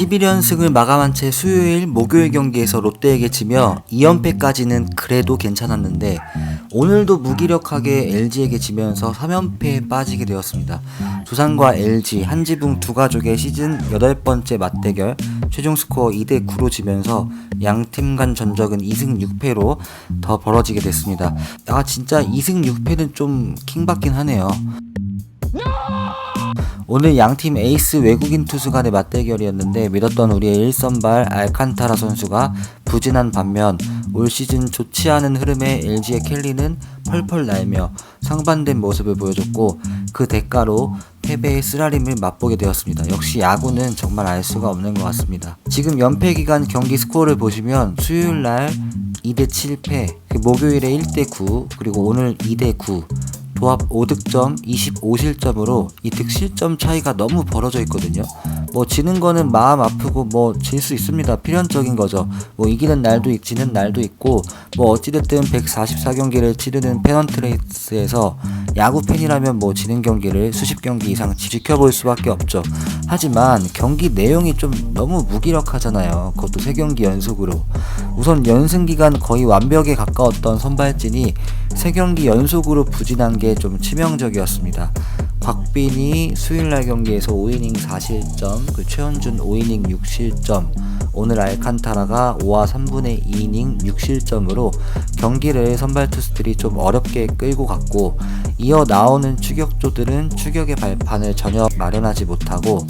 11연승을 마감한 채 수요일 목요일 경기에서 롯데에게 지며 2연패까지는 그래도 괜찮았는데 오늘도 무기력하게 LG에게 지면서 3연패에 빠지게 되었습니다. 두산과 LG, 한 지붕 두 가족의 시즌 8번째 맞대결 최종 스코어 2대 9로 지면서 양 팀 간 전적은 2승 6패로 더 벌어지게 됐습니다. 아 진짜 2승 6패는 좀 킹받긴 하네요. 오늘 양팀 에이스 외국인 투수 간의 맞대결이었는데 믿었던 우리의 1선발 알칸타라 선수가 부진한 반면 올 시즌 좋지 않은 흐름에 LG의 켈리는 펄펄 날며 상반된 모습을 보여줬고 그 대가로 패배의 쓰라림을 맛보게 되었습니다. 역시 야구는 정말 알 수가 없는 것 같습니다. 지금 연패 기간 경기 스코어를 보시면 수요일 날 2대 7패, 목요일에 1대 9, 그리고 오늘 2대 9, 도합 5득점 25실점으로 이 득실점 차이가 너무 벌어져 있거든요. 뭐 지는 거는 마음 아프고 뭐 질 수 있습니다. 필연적인 거죠. 뭐 이기는 날도 있, 지는 날도 있고 뭐 어찌됐든 144경기를 치르는 페넌트레이스에서 야구 팬이라면 뭐 지는 경기를 수십 경기 이상 지켜볼 수밖에 없죠. 하지만 경기 내용이 좀 너무 무기력하잖아요. 그것도 세 경기 연속으로. 우선 연승 기간 거의 완벽에 가까웠던 선발진이 세 경기 연속으로 부진한 게 좀 치명적이었습니다. 곽빈이 수요일날 경기에서 5이닝 4실점, 그 최원준 5이닝 6실점, 오늘 알칸타라가 5와 3분의 2이닝 6실점으로 경기를 선발 투수들이 좀 어렵게 끌고 갔고 이어 나오는 추격조들은 추격의 발판을 전혀 마련하지 못하고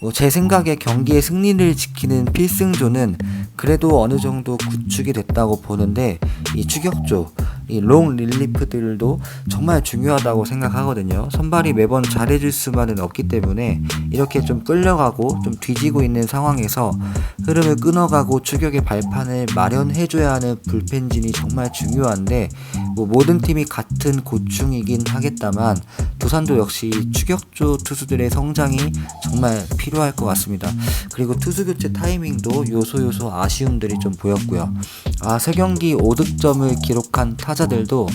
뭐 제 생각에 경기의 승리를 지키는 필승조는 그래도 어느 정도 구축이 됐다고 보는데 이 추격조 이 롱 릴리프들도 정말 중요하다고 생각하거든요. 선발이 매번 잘해줄 수만은 없기 때문에 이렇게 좀 끌려가고 좀 뒤지고 있는 상황에서 흐름을 끊어가고 추격의 발판을 마련해줘야 하는 불펜진이 정말 중요한데 뭐 모든 팀이 같은 고충이긴 하겠다만 두산도 역시 추격조 투수들의 성장이 정말 필요할 것 같습니다. 그리고 투수 교체 타이밍도 요소 요소 아쉬움들이 좀 보였고요. 아, 세 경기 5득점을 기록한 타자들도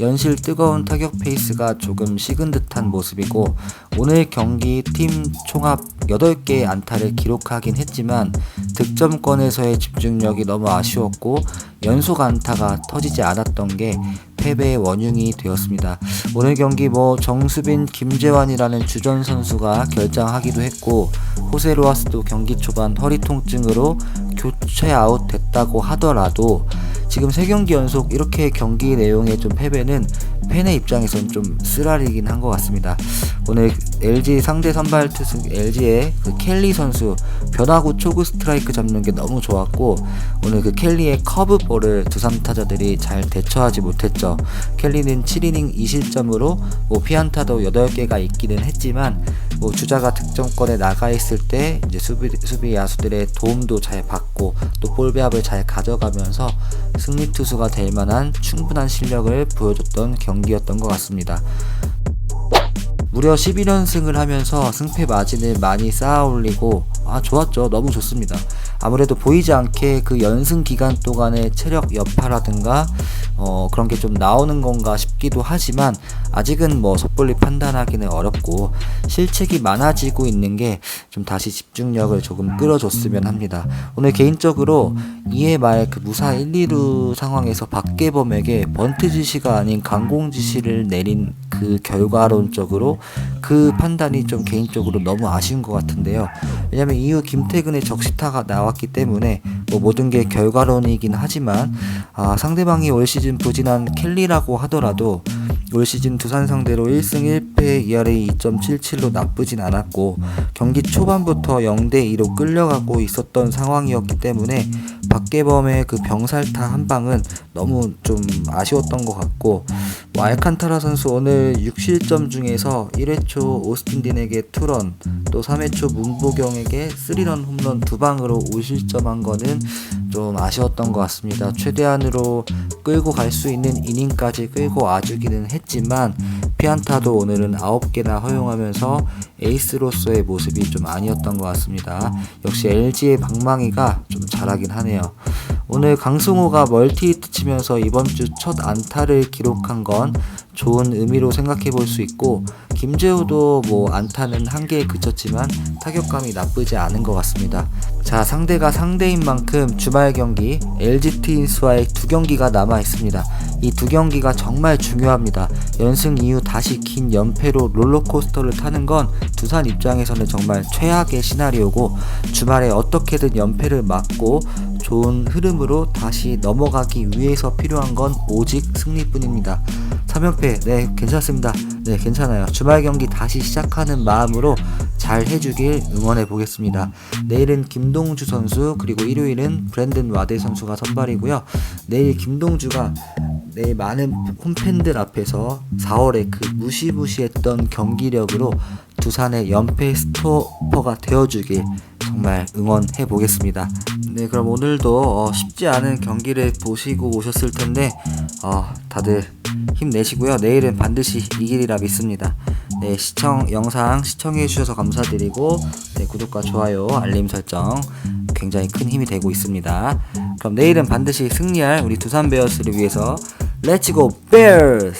연실 뜨거운 타격 페이스가 조금 식은 듯한 모습이고 오늘 경기 팀 총합 8개의 안타를 기록하긴 했지만 득점권에서의 집중력이 너무 아쉬웠고 연속 안타가 터지지 않았던 게 패배의 원흉이 되었습니다. 오늘 경기 뭐 정수빈, 김재환이라는 주전 선수가 결장하기도 했고 호세 로하스도 경기 초반 허리 통증으로 교체 아웃 됐다고 하더라도 지금 세 경기 연속 이렇게 경기 내용의 좀 패배는 팬의 입장에선 좀 쓰라리긴 한 것 같습니다. 오늘 LG 상대 선발 투수 LG의 그 켈리 선수 변화구 초구 스트라이크 잡는 게 너무 좋았고 오늘 그 켈리의 커브볼을 두산 타자들이 잘 대처하지 못했죠. 켈리는 7이닝 2실점으로 뭐 피안타도 8개가 있기는 했지만 뭐 주자가 득점권에 나가 있을 때 이제 수비, 수비 야수들의 도움도 잘 받고 또 볼 배합을 잘 가져가면서 승리 투수가 될 만한 충분한 실력을 보여줬던 경기였던 것 같습니다. 무려 11연승을 하면서 승패 마진을 많이 쌓아 올리고 아 좋았죠. 너무 좋습니다. 아무래도 보이지 않게 그 연승 기간 동안의 체력 여파라든가 어 그런 게 좀 나오는 건가 싶기도 하지만 아직은 뭐 섣불리 판단하기는 어렵고 실책이 많아지고 있는 게 좀 다시 집중력을 조금 끌어줬으면 합니다. 오늘 개인적으로 이해 말그 무사 1, 2루 상황에서 박계범에게 번트 지시가 아닌 강공 지시를 내린 그 결과론적으로 그 판단이 좀 개인적으로 너무 아쉬운 것 같은데요. 왜냐면 이후 김태근의 적시타가 나왔기 때문에 뭐 모든 게 결과론이긴 하지만 아, 상대방이 올 시즌 부진한 켈리라고 하더라도 올 시즌 두산 상대로 1승 1패 ERA 2.77로 나쁘진 않았고 경기 초반부터 0대 2로 끌려가고 있었던 상황이었기 때문에 박계범의 그 병살타 한 방은 너무 좀 아쉬웠던 것 같고 뭐 알칸타라 선수 오늘 6실점 중에서 1회 초 오스틴 딘에게 투런 또 3회 초 문보경에게 3런 홈런 두 방으로 5실점한 거는 좀 아쉬웠던 것 같습니다. 최대한으로 끌고 갈 수 있는 이닝까지 끌고 와주기는 했지만 피안타도 오늘은 9개나 허용하면서 에이스로서의 모습이 좀 아니었던 것 같습니다. 역시 LG의 방망이가 좀 잘하긴 하네요. 오늘 강승호가 멀티히트 치면서 이번 주 첫 안타를 기록한 건 좋은 의미로 생각해 볼 수 있고 김재호도 뭐 안타는 한 개에 그쳤지만 타격감이 나쁘지 않은 것 같습니다. 자 상대가 상대인 만큼 주말 경기 LG 트윈스와의 두 경기가 남아 있습니다. 이 두 경기가 정말 중요합니다. 연승 이후 다시 긴 연패로 롤러코스터를 타는 건 두산 입장에서는 정말 최악의 시나리오고 주말에 어떻게든 연패를 막고 좋은 흐름으로 다시 넘어가기 위해서 필요한 건 오직 승리뿐입니다. 3연패 네 괜찮습니다. 네 괜찮아요. 주말 경기 다시 시작하는 마음으로 잘 해주길 응원해 보겠습니다. 내일은 김동주 선수 그리고 일요일은 브랜든 와데 선수가 선발이고요. 내일 김동주가 내일 많은 홈팬들 앞에서 4월에 그 무시무시했던 경기력으로 두산의 연패 스토퍼가 되어주길 정말 응원해 보겠습니다. 네, 그럼 오늘도 어, 쉽지 않은 경기를 보시고 오셨을 텐데 어, 다들 힘내시고요. 내일은 반드시 이기리라 믿습니다. 네, 시청 영상 시청해 주셔서 감사드리고 네, 구독과 좋아요, 알림 설정 굉장히 큰 힘이 되고 있습니다. 그럼 내일은 반드시 승리할 우리 두산 베어스를 위해서 렛츠고 베어스!